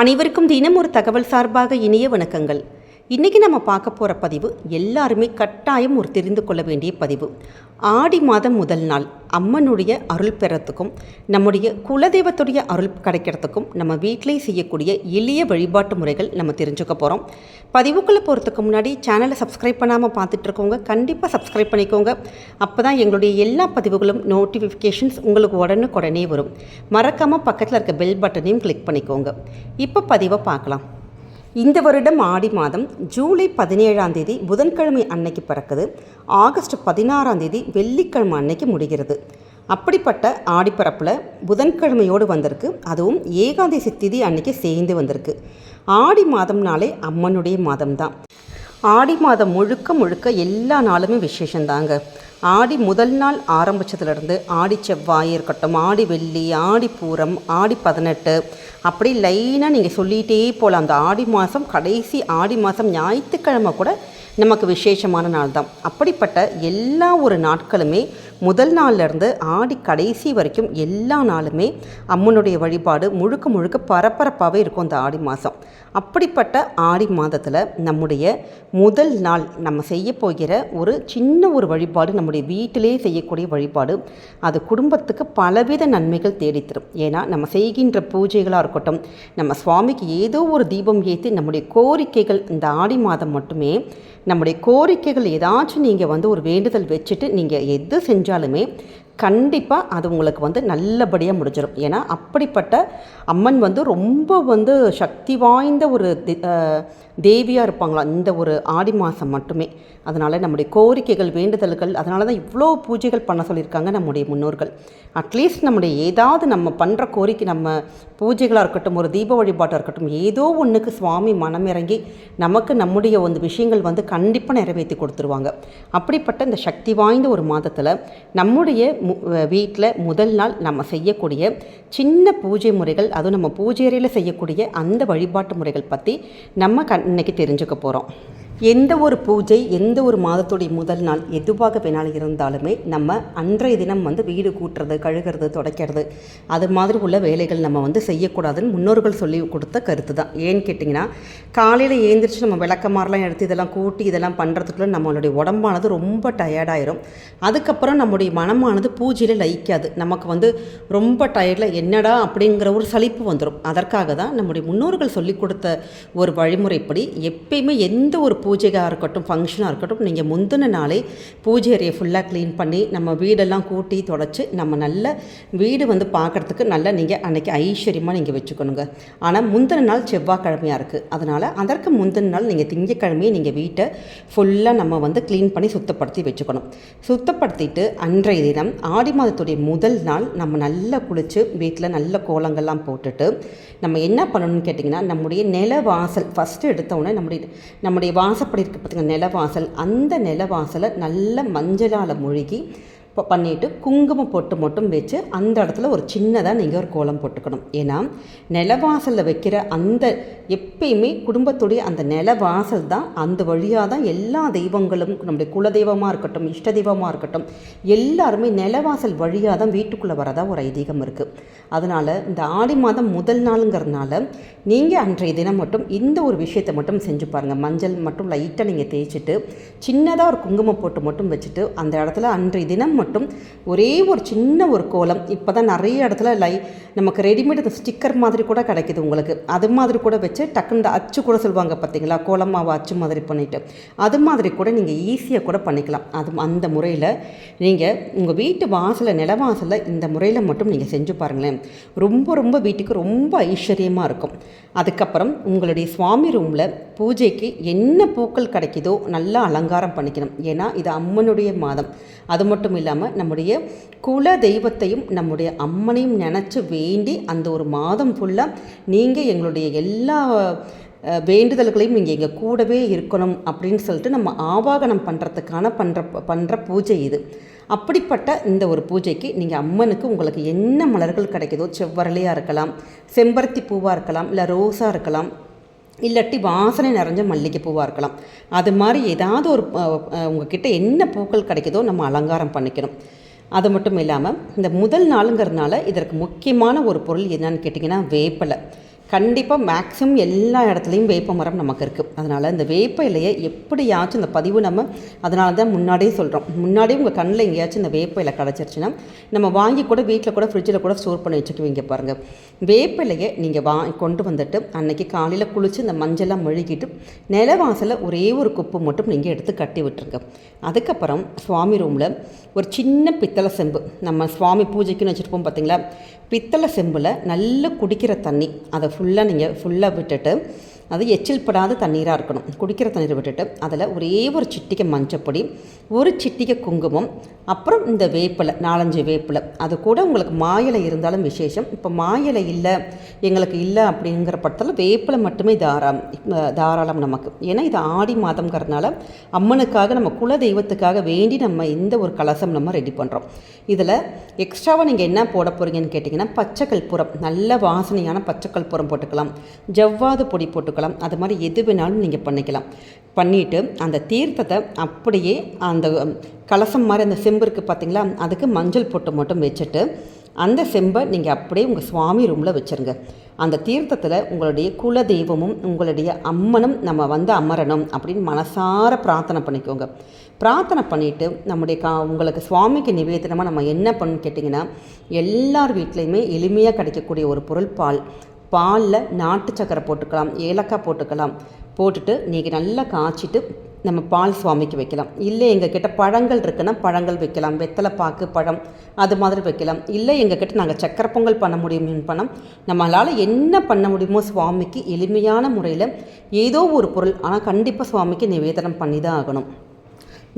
அனைவருக்கும் தினம் ஒரு தகவல் சார்பாக இனிய வணக்கங்கள். இன்றைக்கி நம்ம பார்க்க போகிற பதிவு எல்லாருமே கட்டாயம் ஒரு தெரிந்து கொள்ள வேண்டிய பதிவு. ஆடி மாதம் முதல் நாள் அம்மனுடைய அருள் பெறத்துக்கும் நம்முடைய குலதெய்வத்துடைய அருள் கிடைக்கிறதுக்கும் நம்ம வீட்டிலே செய்யக்கூடிய எளிய வழிபாட்டு முறைகள் நம்ம தெரிஞ்சுக்க போகிறோம் பதிவுக்குள்ளே போகிறதுக்கு முன்னாடி சேனலை சப்ஸ்கிரைப் பண்ணாமல் பார்த்துட்ருக்கோங்க கண்டிப்பாக சப்ஸ்கிரைப் பண்ணிக்கோங்க. அப்போ தான் எங்களுடைய எல்லா பதிவுகளும் நோட்டிஃபிகேஷன்ஸ் உங்களுக்கு உடனுக்குடனே வரும். மறக்காமல் பக்கத்தில் இருக்க பெல் பட்டனையும் கிளிக் பண்ணிக்கோங்க. இப்போ பதிவை பார்க்கலாம். இந்த வருடம் ஆடி மாதம் ஜூலை பதினேழாம் தேதி புதன்கிழமை அன்னைக்கு பிறக்குது. ஆகஸ்ட் பதினாறாம் தேதி வெள்ளிக்கிழமை அன்னைக்கு முடிகிறது. அப்படிப்பட்ட ஆடிப்பரப்பில் புதன்கிழமையோடு வந்திருக்கு. அதுவும் ஏகாதசி திதி அன்னைக்கு சேர்ந்து வந்திருக்கு. ஆடி மாதம்னாலே அம்மனுடைய மாதம்தான். ஆடி மாதம் முழுக்க முழுக்க எல்லா நாளுமே விசேஷந்தாங்க ஆடி முதல் நாள் ஆரம்பித்ததுலேருந்து ஆடி செவ்வாய் இருக்கட்டும் ஆடி வெள்ளி ஆடி பூரம் ஆடி பதினெட்டு அப்படி லைனாக நீங்கள் சொல்லிகிட்டே போகலாம் அந்த ஆடி மாதம் கடைசி ஆடி மாதம் ஞாயிற்றுக்கிழமை கூட நமக்கு விசேஷமான நாள் தான் அப்படிப்பட்ட எல்லா ஒரு நாட்களுமே முதல் நாள்லேருந்து ஆடி கடைசி வரைக்கும் எல்லா நாளுமே அம்மனுடைய வழிபாடு முழுக்க முழுக்க பரபரப்பாகவே இருக்கும் அந்த ஆடி மாதம் அப்படிப்பட்ட ஆடி மாதத்தில் நம்முடைய முதல் நாள் நம்ம செய்ய போகிற ஒரு சின்ன ஒரு வழிபாடு நம்முடைய வீட்டிலே செய்யக்கூடிய வழிபாடு அது குடும்பத்துக்கு பலவித நன்மைகள் தேடித்தரும். ஏன்னா நம்ம செய்கின்ற பூஜைகளாக இருக்கட்டும் நம்ம சுவாமிக்கு ஏதோ ஒரு தீபம் ஏற்றி நம்முடைய கோரிக்கைகள் இந்த ஆடி மாதம் மட்டுமே நம்முடைய கோரிக்கைகள் ஏதாச்சும் நீங்கள் வந்து ஒரு வேண்டுதல் வச்சுட்டு நீங்கள் எது செஞ்சாலுமே கண்டிப்பாக அது உங்களுக்கு வந்து நல்லபடியாக முடிஞ்சிடும் ஏன்னா அப்படிப்பட்ட அம்மன் வந்து ரொம்ப வந்து சக்தி வாய்ந்த ஒரு தேவியாக இருப்பாங்களாம். இந்த ஒரு ஆடி மாதம் மட்டுமே. அதனால் நம்முடைய கோரிக்கைகள் வேண்டுதல்கள் அதனால தான் இவ்வளோ பூஜைகள் பண்ண சொல்லியிருக்காங்க நம்முடைய முன்னோர்கள். அட்லீஸ்ட் நம்முடைய ஏதாவது நம்ம பண்ணுற கோரிக்கை நம்ம பூஜைகளாக இருக்கட்டும் ஒரு தீப வழிபாட்டாக இருக்கட்டும் ஏதோ ஒன்றுக்கு சுவாமி மனமிறங்கி நமக்கு நம்முடைய வந்து விஷயங்கள் வந்து கண்டிப்பாக நிறைவேற்றி கொடுத்துருவாங்க. அப்படிப்பட்ட இந்த சக்தி வாய்ந்த ஒரு மாதத்தில் நம்முடைய வீட்டில் முதல் நாள் நம்ம செய்யக்கூடிய சின்ன பூஜை முறைகள் அதுவும் நம்ம பூஜை அறையில் செய்யக்கூடிய அந்த வழிபாட்டு முறைகள் பற்றி நம்ம கண் இன்னைக்கு தெரிஞ்சுக்க போகிறோம் எந்த ஒரு பூஜை எந்த ஒரு மாதத்துடைய முதல் நாள் எதுவாக வேணாலும் இருந்தாலுமே நம்ம அன்றைய தினம் வந்து வீடு கூட்டுறது கழுகிறது துடைக்கிறது அது மாதிரி உள்ள வேலைகள் நம்ம வந்து செய்யக்கூடாதுன்னு முன்னோர்கள் சொல்லி கொடுத்த கருத்து தான் ஏன்னு கேட்டிங்கன்னா காலையில் ஏந்திரிச்சு நம்ம விளக்கமாரெலாம் எடுத்து இதெல்லாம் கூட்டி இதெல்லாம் பண்ணுறதுக்குள்ள நம்மளுடைய உடம்பானது ரொம்ப டயர்டாயிரும் அதுக்கப்புறம் நம்முடைய மனமானது பூஜையில் லயிக்காது. நமக்கு வந்து ரொம்ப டயர்டில் என்னடா அப்படிங்கிற ஒரு சலிப்பு வந்துடும் அதற்காக தான் நம்முடைய முன்னோர்கள் சொல்லி கொடுத்த ஒரு வழிமுறைப்படி எப்பயுமே எந்த ஒரு பூஜைக்காக இருக்கட்டும் ஃபங்க்ஷனாக இருக்கட்டும் நீங்கள் முந்தின நாளே பூஜை அறையை ஃபுல்லாக க்ளீன் பண்ணி நம்ம வீடெல்லாம் கூட்டி தொடச்சி நம்ம நல்ல வீடு வந்து பார்க்குறதுக்கு நல்லா நீங்கள் அன்றைக்கி ஐஸ்வர்யமாக நீங்கள் வச்சுக்கணுங்க. ஆனால் முந்தின நாள் செவ்வாய்க்கிழமையாக இருக்குது அதனால் அதற்கு முந்தின நாள் நீங்கள் திங்கக்கிழமையே நீங்கள் வீட்டை ஃபுல்லாக நம்ம வந்து க்ளீன் பண்ணி சுத்தப்படுத்தி வச்சுக்கணும். சுத்தப்படுத்திட்டு அன்றைய தினம் ஆடி மாதத்துடைய முதல் நாள் நம்ம நல்லா குளித்து வீட்டில் நல்ல கோலங்கள்லாம் போட்டுட்டு நம்ம என்ன பண்ணணும்னு கேட்டிங்கன்னா நம்முடைய நில வாசல் ஃபஸ்ட்டு எடுத்தோடனே நம்முடைய நம்முடைய வாசப்படி இருக்குது பார்த்திங்க நிலவாசல். அந்த நிலவாசலை நல்ல மஞ்சளால் மூழ்கி பண்ணிவிட்டு குங்குமம் பொட்டு மட்டும் வச்சு அந்த இடத்துல ஒரு சின்னதாக நீங்கள் ஒரு கோலம் போட்டுக்கணும். ஏன்னா நிலவாசலில் வைக்கிற அந்த எப்பயுமே குடும்பத்துடைய அந்த நிலவாசல் தான் அந்த வழியாக தான் எல்லா தெய்வங்களும் நம்முடைய குலதெய்வமாக இருக்கட்டும் இஷ்ட தெய்வமாக இருக்கட்டும் எல்லாருமே நிலவாசல் வழியாக தான் வீட்டுக்குள்ளே வரதா ஒரு ஐதீகம் இருக்குது அதனால் இந்த ஆடி மாதம் முதல் நாளுங்கிறதுனால நீங்கள் அன்றைய தினம் மட்டும் இந்த ஒரு விஷயத்தை மட்டும் செஞ்சு பாருங்கள் மஞ்சள் மட்டும் லைட்டாக நீங்கள் தேய்ச்சிட்டு சின்னதாக ஒரு குங்குமம் போட்டு மட்டும் வச்சுட்டு அந்த இடத்துல அன்றைய தினம் மட்டும் ஒரே ஒரு சின்ன ஒரு கோலம். இப்போ தான் நிறைய இடத்துல லை நமக்கு ரெடிமேட் இந்த ஸ்டிக்கர் மாதிரி கூட கிடைக்குது உங்களுக்கு. அது மாதிரி கூட வச்சு டக்குன்னு இந்த அச்சு கூட சொல்லுவாங்க பார்த்தீங்களா? கோலமாவை அச்சு மாதிரி பண்ணிவிட்டு அது மாதிரி கூட நீங்கள் ஈஸியாக கூட பண்ணிக்கலாம். அது அந்த முறையில் நீங்கள் உங்கள் வீட்டு வாசலில் நிலவாசலில் இந்த முறையில் மட்டும் நீங்கள் செஞ்சு பாருங்களேன். ரொம்ப ரொம்ப வீட்டுக்கு ரொம்ப ஐஸ்வர்யமாக இருக்கும். அதுக்கப்புறம் உங்களுடைய சுவாமி ரூமில் பூஜைக்கு என்ன பூக்கள் கிடைக்குதோ நல்லா அலங்காரம் பண்ணிக்கணும். ஏன்னா இது அம்மனுடைய மாதம். அது மட்டும் இல்லாமல் நம்முடைய குல தெய்வத்தையும் நம்முடைய அம்மனையும் நினச்சி வேண்டி அந்த ஒரு மாதம் ஃபுல்லாக நீங்கள் எங்களுடைய எல்லா வேண்டுதல்களையும் நீங்கள் எங்கள் கூடவே இருக்கணும் அப்படின்னு சொல்லிட்டு நம்ம ஆவாகனம் பண்ணுறதுக்கான பண்ணுற பண்ணுற பூஜை இது. அப்படிப்பட்ட இந்த ஒரு பூஜைக்கு நீங்கள் அம்மனுக்கு உங்களுக்கு என்ன மலர்கள் கிடைக்குதோ செவ்வரளியாக இருக்கலாம் செம்பருத்தி பூவாக இருக்கலாம் இல்லை ரோஸாக இருக்கலாம் இல்லாட்டி வாசனை நிறைஞ்ச மல்லிகைப்பூவாக இருக்கலாம். அது மாதிரி ஏதாவது ஒரு உங்ககிட்ட என்ன பூக்கள் கிடைக்குதோ நம்ம அலங்காரம் பண்ணிக்கணும். அது மட்டும் இல்லாமல் இந்த முதல் நாளுங்கிறதுனால இதற்கு முக்கியமான ஒரு பொருள் என்னன்னு கேட்டிங்கன்னா வேப்பலை. கண்டிப்பாக மேக்ஸிமம் எல்லா இடத்துலையும் வேப்ப மரம் நமக்கு இருக்குது அதனால் இந்த வேப்ப இலையை எப்படியாச்சும் இந்த பதிவு நம்ம அதனால தான் முன்னாடியே சொல்கிறோம் முன்னாடியே உங்கள் கண்ணில் எங்கேயாச்சும் இந்த வேப்ப இலை கிடச்சிருச்சுன்னா நம்ம வாங்கி கூட வீட்டில் கூட ஃப்ரிட்ஜில் கூட ஸ்டோர் பண்ணி வச்சுக்குவீங்க பாருங்கள் வேப்ப இலையை நீங்கள் வா கொண்டு வந்துட்டு அன்னைக்கு காலையில் குளித்து இந்த மஞ்சள்லாம் மெழுகிட்டு நிலவாசலில் ஒரே ஒரு குப்பு மட்டும் நீங்கள் எடுத்து கட்டி விட்டுருங்க. அதுக்கப்புறம் சுவாமி ரூமில் ஒரு சின்ன பித்தளை செம்பு. நம்ம சுவாமி பூஜைக்குன்னு வச்சுருப்போம் பார்த்தீங்களா பித்தளை செம்பில் நல்லா குடிக்கிற தண்ணி. அதை ஃபுல்லாக நீங்கள் ஃபுல்லாக விட்டுட்டு அது எச்சில் படாத தண்ணீராக இருக்கணும். குடிக்கிற தண்ணீரை விட்டுட்டு அதில் ஒரே ஒரு சிட்டிகை மஞ்சப்பொடி ஒரு சிட்டிகை குங்குமம் அப்புறம் இந்த வேப்பிலை நாலஞ்சு வேப்பிலை. அது கூட உங்களுக்கு மாயிலை இருந்தாலும் விசேஷம். இப்போ மாயிலை இல்லை எங்களுக்கு இல்லை அப்படிங்கிற பட்சத்தில் வேப்பிலை மட்டுமே தாராளம் தாராளம் நமக்கு. ஏன்னா இது ஆடி மாதம்ங்கிறதுனால அம்மனுக்காக நம்ம குல தெய்வத்துக்காக வேண்டி நம்ம இந்த ஒரு கலசம் நம்ம ரெடி பண்ணுறோம் இதில் எக்ஸ்ட்ராவாக நீங்கள் என்ன போட போகிறீங்கன்னு கேட்டிங்கன்னா பச்சை கற்பூரம் நல்ல வாசனையான பச்சை கற்பூரம் போட்டுக்கலாம். ஜவ்வாது பொடி கொடுக்கலாம். அது மாதிரி எது வேணாலும் நீங்கள் பண்ணிக்கலாம். பண்ணிவிட்டு அந்த தீர்த்தத்தை அப்படியே அந்த கலசம் மாதிரி அந்த செம்பு இருக்குது பார்த்தீங்களா அதுக்கு மஞ்சள் பொட்டு மட்டும் வச்சுட்டு அந்த செம்பை நீங்கள் அப்படியே உங்கள் சுவாமி ரூமில் வச்சுருங்க. அந்த தீர்த்தத்தில் உங்களுடைய குல தெய்வமும் உங்களுடைய அம்மனும் நம்ம வந்து அமரணும் அப்படின்னு மனசார பிரார்த்தனை பண்ணிக்கோங்க. பிரார்த்தனை பண்ணிவிட்டு நம்முடைய கா உங்களுக்கு சுவாமிக்கு நிவேதனமாக நம்ம என்ன பண்ணு கேட்டிங்கன்னா எல்லார் வீட்லேயுமே எளிமையாக கிடைக்கக்கூடிய ஒரு பொருள் பால். பாலில் நாட்டு சக்கரை போட்டுக்கலாம் ஏலக்காய் போட்டுக்கலாம். போட்டுட்டு நீங்கள் நல்லா காய்ச்சிட்டு நம்ம பால் சுவாமிக்கு வைக்கலாம். இல்லை எங்கள் கிட்ட பழங்கள் இருக்குன்னா பழங்கள் வைக்கலாம். வெத்தலை பாக்கு பழம் அது மாதிரி வைக்கலாம். இல்லை எங்கள் கிட்ட நாங்கள் சக்கரை பொங்கல் பண்ண முடியும் பணம் நம்மளால் என்ன பண்ண முடியுமோ சுவாமிக்கு எளிமையான முறையில் ஏதோ ஒரு பொருள் ஆனால் கண்டிப்பாக சுவாமிக்கு நிவேதனம் பண்ணி தான் ஆகணும்.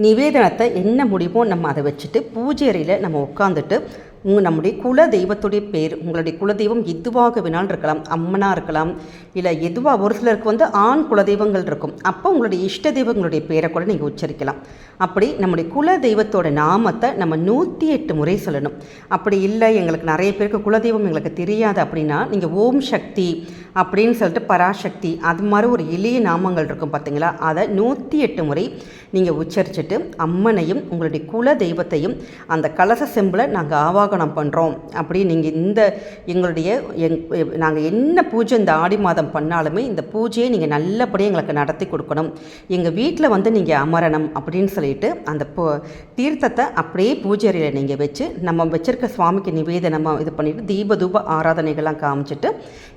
நிவேதனத்தை என்ன முடியுமோ நம்ம அதை வச்சுட்டு பூஜை அறையில் நம்ம உட்காந்துட்டு உங்கள் நம்முடைய குல தெய்வத்துடைய பேர் உங்களுடைய குலதெய்வம் எதுவாக வேணாலும் இருக்கலாம் அம்மனாக இருக்கலாம் இல்லை எதுவாக ஒரு சிலருக்கு வந்து ஆண் குலதெய்வங்கள் இருக்கும். அப்போ உங்களுடைய இஷ்ட தெய்வங்களுடைய பேரை கூட நீங்கள் உச்சரிக்கலாம். அப்படி நம்முடைய குல தெய்வத்தோட நாமத்தை நம்ம நூற்றி எட்டு முறை சொல்லணும். அப்படி இல்லை எங்களுக்கு நிறைய பேருக்கு குலதெய்வம் எங்களுக்கு தெரியாது அப்படின்னா நீங்கள் ஓம் சக்தி அப்படின்னு சொல்லிட்டு பராசக்தி அது மாதிரி ஒரு எளிய நாமங்கள் இருக்கும் பார்த்தீங்களா அதை நூற்றி எட்டு முறை நீங்கள் உச்சரிச்சுட்டு அம்மனையும் உங்களுடைய குல தெய்வத்தையும் அந்த கலச செம்பில் நாங்கள் ஆவாகனம் பண்ணுறோம் அப்படி நீங்கள் இந்த எங்களுடைய எங் நாங்கள் என்ன பூஜை இந்த ஆடி மாதம் பண்ணாலுமே இந்த பூஜையை நீங்கள் நல்லபடியாக எங்களுக்கு நடத்தி கொடுக்கணும். எங்கள் வீட்டில் வந்து நீங்கள் அமரணும் அப்படின்னு சொல்லிட்டு அந்த தீர்த்தத்தை அப்படியே பூஜை அறையில் நீங்கள் வச்சு நம்ம வச்சுருக்க சுவாமிக்கு நிவேதனமாக இது பண்ணிவிட்டு தீப தூப ஆராதனைகள்லாம் காமிச்சிட்டு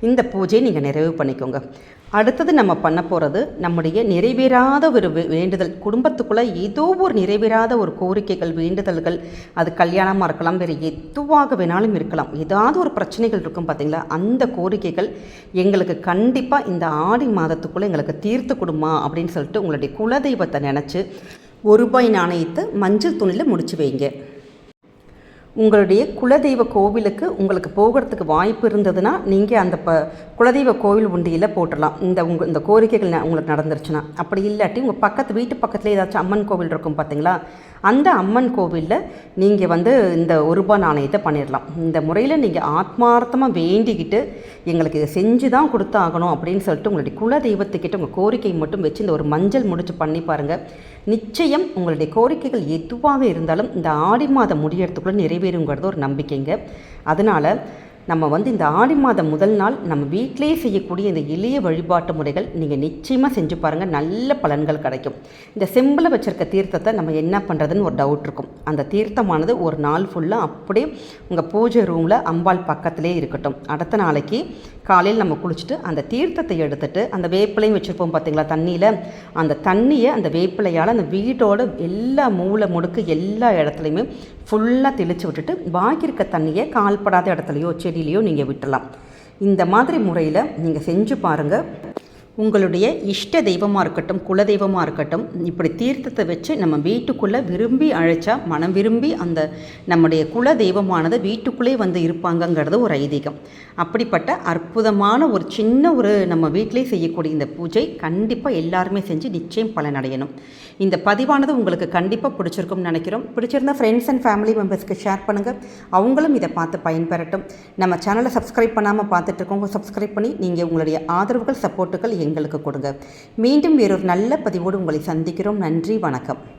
இந்த பூஜையை நீங்கள் நிறைவு பண்ணிக்கோங்க. அடுத்தது நம்ம பண்ண போகிறது நம்முடைய நிறைவேறாத ஒரு வேண்டுதல். குடும்பத்துக்குள்ளே ஏதோ ஒரு நிறைவேறாத ஒரு கோரிக்கைகள் வேண்டுதல்கள். அது கல்யாணமாக இருக்கலாம் வேறு எதுவாக வேணாலும் இருக்கலாம். ஏதாவது ஒரு பிரச்சனைகள் இருக்கும் பார்த்தீங்களா அந்த கோரிக்கைகள் எங்களுக்கு கண்டிப்பாக இந்த ஆடி மாதத்துக்குள்ளே எங்களுக்கு தீர்த்து கொடுமா அப்படின்னு சொல்லிட்டு உங்களுடைய குலதெய்வத்தை நினச்சி ஒரு ரூபாய் நாணயத்தை மஞ்சள் துணியில் முடிச்சு வைங்க. உங்களுடைய குலதெய்வ கோவிலுக்கு உங்களுக்கு போகிறதுக்கு வாய்ப்பு இருந்ததுன்னா நீங்கள் அந்த ப குலதெய்வ கோவில் உண்டியில் போட்டுடலாம். இந்த உங்கள் இந்த கோரிக்கைகள் உங்களுக்கு நடந்துருச்சுன்னா. அப்படி இல்லாட்டி உங்கள் பக்கத்து வீட்டு பக்கத்தில் ஏதாச்சும் அம்மன் கோவில் இருக்கும் பார்த்தீங்களா அந்த அம்மன் கோவிலில் நீங்கள் வந்து இந்த ஒரு ரூபாய் நாணயத்தை பண்ணிடலாம். இந்த முறையில் நீங்கள் ஆத்மார்த்தமாக வேண்டிக்கிட்டு எங்களுக்கு இதை செஞ்சு தான் கொடுத்தாகணும் அப்படின்னு சொல்லிட்டு உங்களுடைய குலதெய்வத்துக்கிட்ட உங்கள் கோரிக்கை மட்டும் வச்சு இந்த ஒரு மஞ்சள் முடிச்சு பண்ணி பாருங்கள் நிச்சயம் உங்களுடைய கோரிக்கைகள் எதுவாக இருந்தாலும் இந்த ஆடி மாதம் முடியறதுக்குள்ளே நிறைவேறுங்கிறது ஒரு நம்பிக்கைங்க. அதனால் நம்ம வந்து இந்த ஆடி மாதம் முதல் நாள் நம்ம வீட்டிலேயே செய்யக்கூடிய இந்த எளிய வழிபாட்டு முறைகள் நீங்கள் நிச்சயமாக செஞ்சு பாருங்கள் நல்ல பலன்கள் கிடைக்கும். இந்த செம்பில் வச்சுருக்க தீர்த்தத்தை நம்ம என்ன பண்ணுறதுன்னு ஒரு டவுட் இருக்கும். அந்த தீர்த்தமானது ஒரு நாள் ஃபுல்லாக அப்படியே உங்கள் பூஜை ரூமில் அம்பாள் பக்கத்திலே இருக்கட்டும். அடுத்த நாளைக்கு காலையில் நம்ம குளிச்சுட்டு அந்த தீர்த்தத்தை எடுத்துட்டு அந்த வேப்பிலையும் வச்சுருப்போம் பார்த்தீங்களா தண்ணியில்? அந்த தண்ணியை அந்த வேப்பிலையால் அந்த வீட்டோட எல்லா மூளை முடுக்கு எல்லா இடத்துலையுமே ஃபுல்லாக தெளித்து விட்டுட்டு பாக்கி இருக்க தண்ணியை கால்படாத இடத்துலையோ செடியிலையோ நீங்கள் விட்டுடலாம் இந்த மாதிரி முறையில் நீங்கள் செஞ்சு பாருங்கள் உங்களுடைய இஷ்ட தெய்வமாக இருக்கட்டும் குல தெய்வமாக இருக்கட்டும் இப்படி தீர்த்தத்தை வச்சு நம்ம வீட்டுக்குள்ளே விரும்பி அழைச்சா மனம் விரும்பி அந்த நம்முடைய குல தெய்வமானது வீட்டுக்குள்ளே வந்து இருப்பாங்கங்கிறது ஒரு ஐதீகம். அப்படிப்பட்ட அற்புதமான ஒரு சின்ன ஒரு நம்ம வீட்டிலே செய்யக்கூடிய இந்த பூஜை கண்டிப்பாக எல்லாருமே செஞ்சு நிச்சயம் பலனடையணும் இந்த பதிவானது உங்களுக்கு கண்டிப்பாக பிடிச்சிருக்கும்னு நினைக்கிறோம். பிடிச்சிருந்தா ஃப்ரெண்ட்ஸ் அண்ட் ஃபேமிலி மெம்பர்ஸ்க்கு ஷேர் பண்ணுங்கள் அவங்களும் இதை பார்த்து பயன்பெறட்டும். நம்ம சேனலை சப்ஸ்கிரைப் பண்ணாமல் பார்த்துட்டு இருக்கவங்க சப்ஸ்கிரைப் பண்ணி நீங்கள் உங்களுடைய ஆதரவுகள் சப்போர்ட்டுகள் எங்களுக்கு கொடுங்க. மீண்டும் வேறொரு நல்ல பதிவோடு உங்களை சந்திக்கிறோம். நன்றி வணக்கம்.